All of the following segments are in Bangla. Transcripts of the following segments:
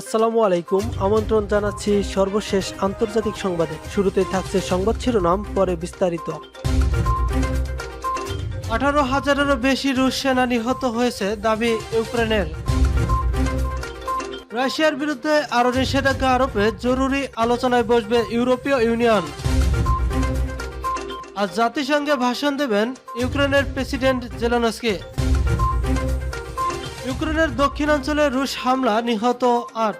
আসসালামু আলাইকুম। আমন্ত্রণ জানাচ্ছি সর্বশেষ আন্তর্জাতিক সংবাদে। শুরুতে থাকছে সংবাদ শিরোনাম, পরে বিস্তারিত। আঠারো হাজারেরও বেশি রুশ সেনা নিহত হয়েছে দাবি ইউক্রেনের। রাশিয়ার বিরুদ্ধে আরও নিষেধাজ্ঞা আরোপে জরুরি আলোচনায় বসবে ইউরোপীয় ইউনিয়ন। আজ জাতিসংঘে ভাষণ দেবেন ইউক্রেনের প্রেসিডেন্ট জেলানস্কি। ইউক্রেনের দক্ষিণাঞ্চলে রুশ হামলা নিহত আট।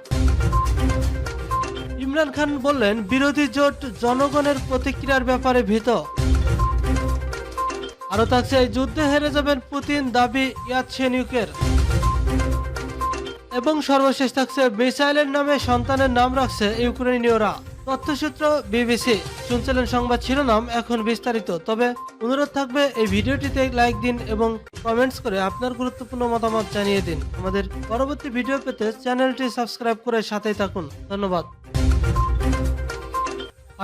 ইমরান খান বললেন, বিরোধী জোট জনগণের প্রতিক্রিয়ার ব্যাপারে ভীত। আরও থাকছে এই যুদ্ধে হেরে যাবেন পুতিন, দাবি ইয়াতসেনিউকের এবং সর্বশেষ থাকছে, মিসাইলের নামে সন্তানের নাম রাখছে ইউক্রেনীয়রা। তথ্যসূত্র বিবিসি শুনছিলেন সংবাদ শিরোনাম এখন বিস্তারিত। তবে অনুরোধ থাকবে, এই ভিডিওটিতে লাইক দিন এবং কমেন্টস করে আপনার গুরুত্বপূর্ণ মতামত জানিয়ে দিন। আমাদের পরবর্তী ভিডিও পেতে চ্যানেলটি সাবস্ক্রাইব করে সাথেই থাকুন। ধন্যবাদ।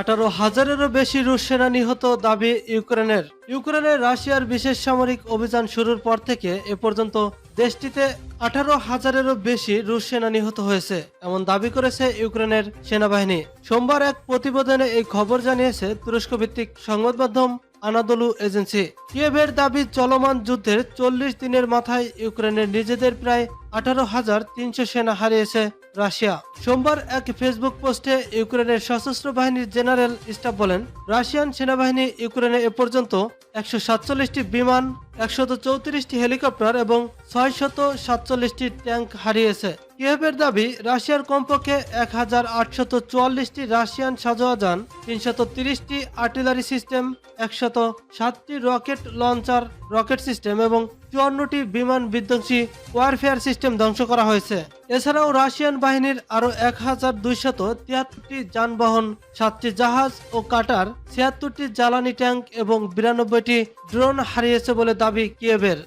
আঠারো হাজারেরও বেশি রুশ সেনা নিহত দাবি ইউক্রেনের। ইউক্রেনে রাশিয়ার বিশেষ সামরিক অভিযান শুরুর পর থেকে এ পর্যন্ত দেশটিতে আঠারো হাজারেরও বেশি রুশ সেনা নিহত হয়েছে, এমন দাবি করেছে ইউক্রেনের সেনাবাহিনী। সোমবার এক প্রতিবেদনে এই খবর জানিয়েছে তুরস্ক ভিত্তিক সংবাদ মাধ্যম আনাদলু এজেন্সি। কিয়েভের দাবি চলমান যুদ্ধের চল্লিশ দিনের মাথায় ইউক্রেনের নিজেদের প্রায় আঠারো হাজার তিনশো সেনা হারিয়েছে। রাশিয়া। সোমবার এক ফেসবুক পোস্টে ইউক্রেনের সশস্ত্র বাহিনীর জেনারেল স্টাফ বলেন, রাশিয়ান সেনাবাহিনী ইউক্রেনে এ পর্যন্ত একশো সাতচল্লিশটি বিমান, একশত চৌত্রিশটি হেলিকপ্টার এবং ছয়শত সাতচল্লিশটি ট্যাঙ্ক হারিয়েছে। কিয়েভের দাবি, রাশিয়ার কমপক্ষে এক হাজার আটশত চুয়াল্লিশটি রাশিয়ান সাজোয়া যান তিনশত তিরিশটি আর্টিলারি সিস্টেম, একশত সাতটি রকেট লঞ্চার, রকেট সিস্টেম এবং চুয়ান্নটি বিমান বিধ্বংসী ওয়ারফেয়ার সিস্টেম ধ্বংস করা হয়েছে। এছাড়াও রাশিয়ান বাহিনীর আরও এক হাজার দুইশত তিয়াত্তরটি যানবাহন, সাতটি জাহাজ ও কাটার, ছিয়াত্তরটি জ্বালানি ট্যাঙ্ক এবং বিরানব্বইটি ড্রোন হারিয়েছে বলে দাবি কিয়েভের।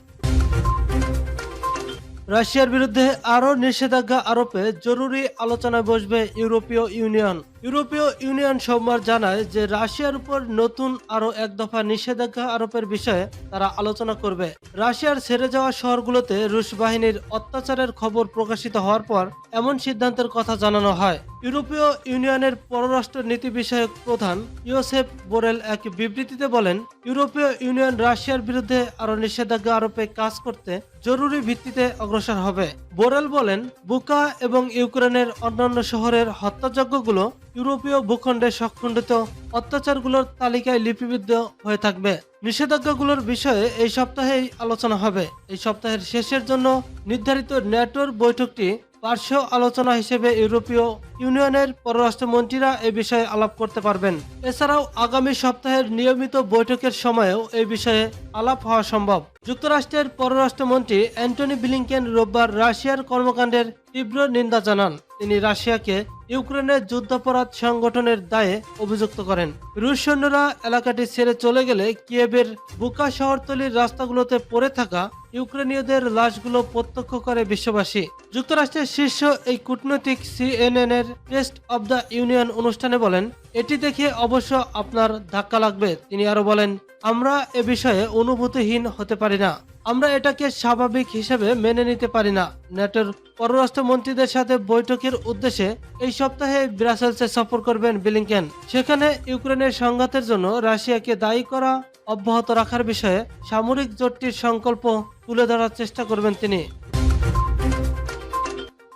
রাশিয়ার বিরুদ্ধে আরও নিষেধাজ্ঞা আরোপে জরুরি আলোচনায় বসবে ইউরোপীয় ইউনিয়ন। ইউরোপীয় ইউনিয়ন সোমবার জানায় যে রাশিয়ার উপর নতুন আরও এক দফা নিষেধাজ্ঞা আরোপের বিষয়ে তারা আলোচনা করবে। রাশিয়ার ছেড়ে যাওয়া শহরগুলোতে রুশ বাহিনীর অত্যাচারের খবর প্রকাশিত হওয়ার পর এমন সিদ্ধান্তের কথা জানানো হয়। ইউরোপীয় ইউনিয়নের পররাষ্ট্র নীতি বিষয়ক প্রধান ইউসেফ বোরেল এক বিবৃতিতে বলেন, ইউরোপীয় ইউনিয়ন রাশিয়ার বিরুদ্ধে আরও নিষেধাজ্ঞা আরোপে কাজ করতে জরুরি ভিত্তিতে অগ্রসর হবে। বোরেল বলেন, বুকা এবং ইউক্রেনের অন্যান্য শহরের হত্যাযজ্ঞগুলো ইউরোপীয় ভূখণ্ডে সংঘটিত অত্যাচারগুলোর তালিকায় লিপিবদ্ধ হয়ে থাকবে। নিষেধাজ্ঞাগুলোর বিষয়ে এই সপ্তাহেই আলোচনা হবে। এই সপ্তাহের শেষের জন্য নির্ধারিত ন্যাটোর বৈঠকটি পার্শ্ব আলোচনা হিসেবে ইউরোপীয় ইউনিয়নের পররাষ্ট্রমন্ত্রীরা এ বিষয়ে আলাপ করতে পারবেন। এছাড়াও আগামী সপ্তাহের নিয়মিত বৈঠকের সময়েও এই বিষয়ে আলাপ হওয়া সম্ভব। যুক্তরাষ্ট্রের পররাষ্ট্রমন্ত্রী অ্যান্টনি ব্লিংকেন রোববার রাশিয়ার কর্মকাণ্ডের তীব্র নিন্দা জানান। তিনি রাশিয়াকে ইউক্রেনের যুদ্ধাপরাধ সংগঠনের দায়ে অভিযুক্ত করেন। রুশ সৈন্যরা এলাকাটি ছেড়ে চলে গেলে কিয়েভের বুকা শহরতলির রাস্তাগুলোতে পড়ে থাকা ইউক্রেনীয়দের লাশগুলো প্রত্যক্ষ করে বিশ্ববাসী। যুক্তরাষ্ট্রের শীর্ষ এই কূটনৈতিক সিএনএন এর টেস্ট অব দ্য ইউনিয়ন অনুষ্ঠানে বলেন, এটি দেখে অবশ্য আপনার ধাক্কা লাগবে। তিনি আরও বলেন, আমরা এ বিষয়ে অনুভূতিহীন হতে পারি না। আমরা এটাকে স্বাভাবিক হিসেবে মেনে নিতে পারি না। ন্যাটোর পররাষ্ট্র মন্ত্রীদের সাথে বৈঠকের উদ্দেশ্যে এই সপ্তাহে ব্রাসেলসে সফর করবেন বিলিংকেন। সেখানে ইউক্রেনের সংঘাতের জন্য রাশিয়াকে দায়ী করা অব্যাহত রাখার বিষয়ে সামরিক জোটটির সংকল্প তুলে ধরার চেষ্টা করবেন তিনি।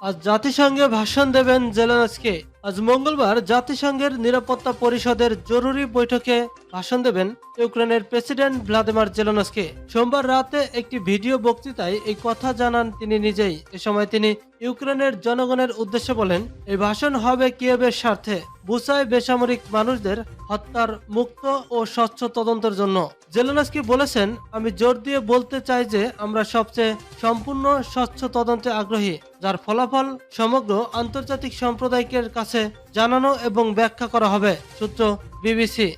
আজ জাতিসংঘে ভাষণ দেবেন জেলেনস্কি। আজ মঙ্গলবার জাতিসংঘের নিরাপত্তা পরিষদের জরুরি বৈঠকে ভাষণ দেবেন ইউক্রেনের প্রেসিডেন্ট ভ্লাদিমির জেলেনস্কি। সোমবার রাতে একটি ভিডিও বক্তৃতায় এই কথা জানান তিনি নিজেই। এ সময় তিনি ইউক্রেনের জনগণের উদ্দেশ্যে বলেন, এই ভাষণ হবে কিয়েভের স্বার্থে। বুসায় বেসামরিক মানুষদের হত্যার মুক্ত ও স্বচ্ছ তদন্তের জন্য। জেলেনস্কি বলেছেন, আমি জোর দিয়ে বলতে চাই যে আমরা সবচেয়ে সম্পূর্ণ স্বচ্ছ তদন্তে আগ্রহী, যার ফলাফল সমগ্র আন্তর্জাতিক সম্প্রদায়ের কাছে জানানো এবং ব্যাখ্যা করা হবে, সূত্র বিবিসি।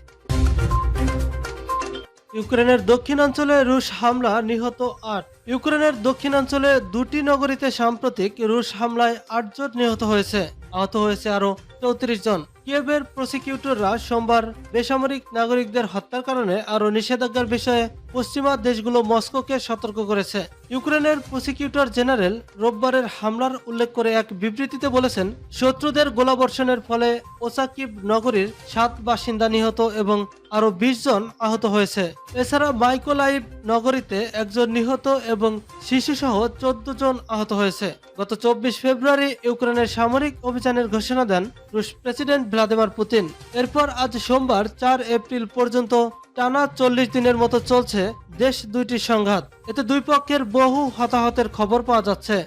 ইউক্রেনের দক্ষিণাঞ্চলে রুশ হামলা নিহত আট। ইউক্রেনের দক্ষিণাঞ্চলে দুটি নগরীতে সাম্প্রতিক রুশ হামলায় আটজন নিহত হয়েছে। আহত হয়েছে আরও চৌত্রিশ জন। কিয়েভের প্রসিকিউটররা সোমবার বেসামরিক নাগরিকদের হত্যার কারণে আরও নিষেধাজ্ঞার বিষয়ে পশ্চিমা দেশগুলো মস্কোকে সতর্ক করেছে। ইউক্রেনের প্রসিকিউটর জেনারেল রোববারের হামলার উল্লেখ করে এক বিবৃতিতে বলেছেন, শত্রুদের গোলাবর্ষণের ফলে ওসাকিব নগরীর সাত বাসিন্দা নিহত এবং আরও বিশ জন আহত হয়েছে। এছাড়া মাইকোলাইভ নগরীতে একজন নিহত এবং শিশুসহ চোদ্দ জন আহত হয়েছে। গত চব্বিশ ফেব্রুয়ারি ইউক্রেনের সামরিক অভিযানের ঘোষণা দেন রুশ প্রেসিডেন্ট ভ্লাদিমির পুতিন। এরপর আজ সোমবার চার এপ্রিল পর্যন্ত টানা চল্লিশ দিনের মতো চলছে দেশ দুইটির সংঘাত। এতে দুই পক্ষের বহু হতাহতের খবর পাওয়া যাচ্ছে।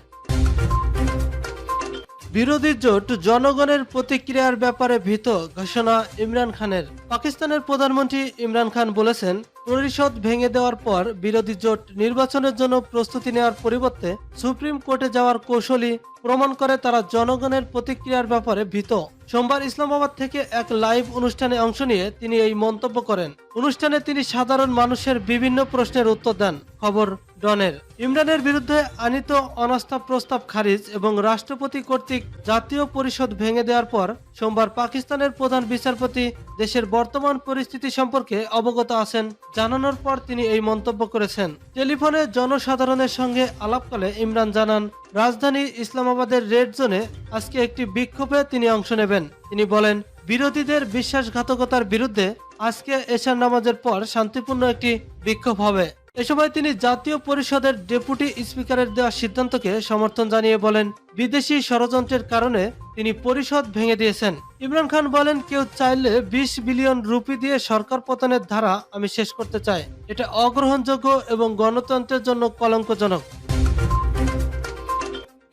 বিরোধী জোট জনগণের প্রতিক্রিয়ার ব্যাপারে ভীত, ঘোষণা ইমরান খানের। পাকিস্তানের প্রধানমন্ত্রী ইমরান খান বলেছেন পরিষদ ভেঙে দেওয়ার পর বিরোধী জোট নির্বাচনের জন্য প্রস্তুতি নেওয়ার পরিবর্তে সুপ্রিম কোর্টে যাওয়ার কৌশলী প্রমাণ করে তারা জনগণের প্রতিক্রিয়ার ব্যাপারে ভীত। সোমবার ইসলামাবাদ থেকে এক লাইভ অনুষ্ঠানে অংশ নিয়ে তিনি এই মন্তব্য করেন। অনুষ্ঠানে তিনি সাধারণ মানুষের বিভিন্ন প্রশ্নের উত্তর দেন। খবর ডনের। ইমরানের বিরুদ্ধে আনিত অনাস্থা প্রস্তাব খারিজ এবং রাষ্ট্রপতি কর্তৃক জাতীয় পরিষদ ভেঙে দেওয়ার পর সোমবার পাকিস্তানের প্রধান বিচারপতি দেশের বর্তমান পরিস্থিতি সম্পর্কে অবগত আছেন জানানোর পর তিনি এই মন্তব্য করেছেন। টেলিফোনে জনসাধারণের সঙ্গে আলাপকালে ইমরান জানান, রাজধানী ইসলামাবাদের রেড জোনে আজকে একটি বিক্ষোভে তিনি অংশ নেবেন। তিনি বলেন, বিরোধীদের বিশ্বাসঘাতকতার বিরুদ্ধে আজকে এশার নামাজের পর শান্তিপূর্ণ একটি বিক্ষোভ হবে। এ সময় তিনি জাতীয় পরিষদের ডেপুটি স্পিকারের দেওয়া সিদ্ধান্তকে সমর্থন জানিয়ে বলেন, বিদেশি ষড়যন্ত্রের কারণে তিনি পরিষদ ভেঙে দিয়েছেন। ইমরান খান বলেন, কেউ চাইলে বিশ বিলিয়ন রুপি দিয়ে সরকার পতনের ধারা আমি শেষ করতে চাই। এটা অগ্রহণযোগ্য এবং গণতন্ত্রের জন্য কলঙ্কজনক।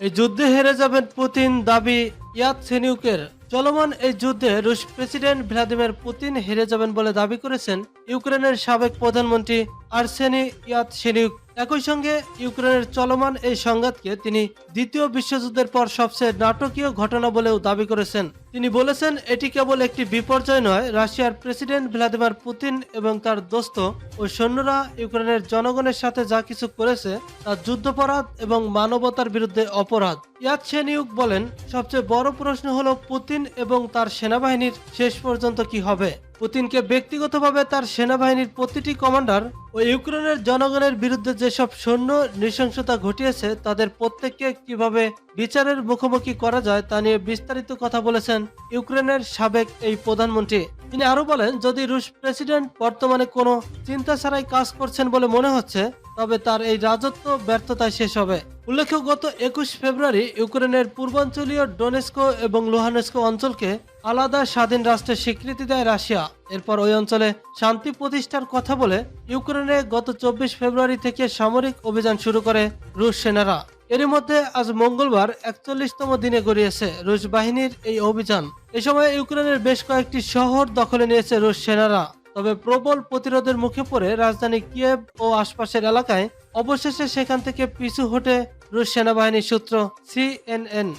এই যুদ্ধে হেরে যাবেন পুতিন দাবি ইয়াত সেনিউকের। চলমান এই যুদ্ধে রুশ প্রেসিডেন্ট ভ্লাদিমির পুতিন হেরে যাবেন বলে দাবি করেছেন ইউক্রেনের সাবেক প্রধানমন্ত্রী আর্সেনি ইয়াত সেনিউক একই সঙ্গে ইউক্রেনের চলমান এই সংঘাতকে তিনি দ্বিতীয় বিশ্বযুদ্ধের পর সবচেয়ে নাটকীয় ঘটনা বলেও দাবি করেছেন। তিনি বলেছেন, এটি কেবল একটি বিপর্যয় নয়, রাশিয়ার প্রেসিডেন্ট ভ্লাদিমির পুতিন এবং তার দোস্ত ও সৈন্যরা ইউক্রেনের জনগণের সাথে যা কিছু করেছে তা যুদ্ধপরাধ এবং মানবতার বিরুদ্ধে অপরাধ। ইয়াত সেনিউক বলেন, সবচেয়ে বড় প্রশ্ন হলো পুতিন এবং তার সেনাবাহিনীর শেষ পর্যন্ত কি হবে। পুতিনকে ব্যক্তিগতভাবে তার সেনাবাহিনীর প্রতিটি কমান্ডার ও ইউক্রেনের জনগণের বিরুদ্ধে যেসব সৈন্য নৃশংসতা ঘটিয়েছে, তাদের প্রত্যেককে কীভাবে বিচারের মুখোমুখি করা যায় তা নিয়ে বিস্তারিত কথা বলেছেন ইউক্রেনের সাবেক এই প্রধানমন্ত্রী। তিনি আরও বলেন, যদি রুশ প্রেসিডেন্ট বর্তমানে কোনো চিন্তা ছাড়াই কাজ করছেন বলে মনে হচ্ছে, তবে তার এই রাজত্ব ব্যর্থতায় শেষ হবে। উল্লেখ্য, গত একুশ ফেব্রুয়ারি ইউক্রেনের পূর্বাঞ্চলীয় ডোনেস্কো এবং লোহানেস্কো অঞ্চলকে আলাদা স্বাধীন রাষ্ট্রের স্বীকৃতি দেয় রাশিয়া। এরপর ওই অঞ্চলে শান্তি প্রতিষ্ঠার কথা বলে ইউক্রেনে গত চব্বিশ ফেব্রুয়ারি থেকে সামরিক অভিযান শুরু করে রুশ সেনারা। এরই মধ্যে আজ মঙ্গলবার একচল্লিশতম দিনে গড়িয়েছে রুশ বাহিনীর এই অভিযান। এ সময় ইউক্রেনের বেশ কয়েকটি শহর দখলে নিয়েছে রুশ সেনারা। তবে প্রবল প্রতিরোধের মুখে পড়ে রাজধানী কিয়েভ ও আশপাশের এলাকায় অবশেষে সেখান থেকে পিছু হটে রুশ সেনাবাহিনীর সূত্র সিএনএন।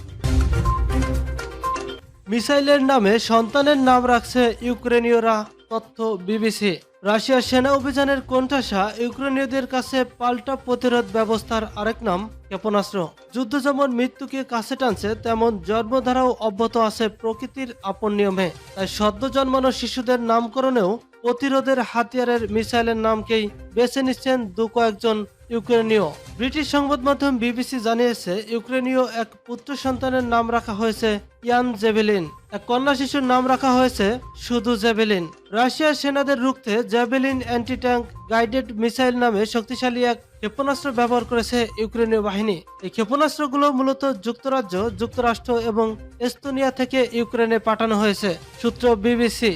মিসাইলের নামে সন্তানের নাম রাখছে ইউক্রেনীয়রা, তথ্য বিবিসি। রাশিয়ার সেনা অভিযানের কোণঠাসা ইউক্রেনীয়দের কাছে পাল্টা প্রতিরোধ ব্যবস্থার আরেক নাম, ক্ষেপণাস্ত্র। যুদ্ধ যেমন মৃত্যুকে কাছে টানছে, তেমন জন্মধারাও অব্যাহত আছে প্রকৃতির আপন নিয়মে। তাই সদ্য জন্মানো শিশুদের নামকরণেও প্রতিরোধের হাতিয়ারের মিসাইলের নামকেই বেছে নিচ্ছেন দু কয়েকজন ইউক্রেনীয়। ব্রিটিশ সংবাদ মাধ্যম বিবিসি জানিয়েছে, ইউক্রেনীয় এক পুত্র সন্তানের নাম রাখা হয়েছে ইয়ান জেভেলিন। এক কন্যা শিশুর নাম রাখা হয়েছে শুধু জেভেলিন। রাশিয়ার সেনাদের রুখতে javelin anti tank guided missile নামে শক্তিশালী এক ক্ষেপণাস্ত্র ব্যবহার করেছে ইউক্রেনীয় বাহিনী। এই ক্ষেপণাস্ত্রগুলো মূলত যুক্তরাজ্য, যুক্তরাষ্ট্র এবং এস্তোনিয়া থেকে ইউক্রেনে পাঠানো হয়েছে, সূত্র বিবিসি।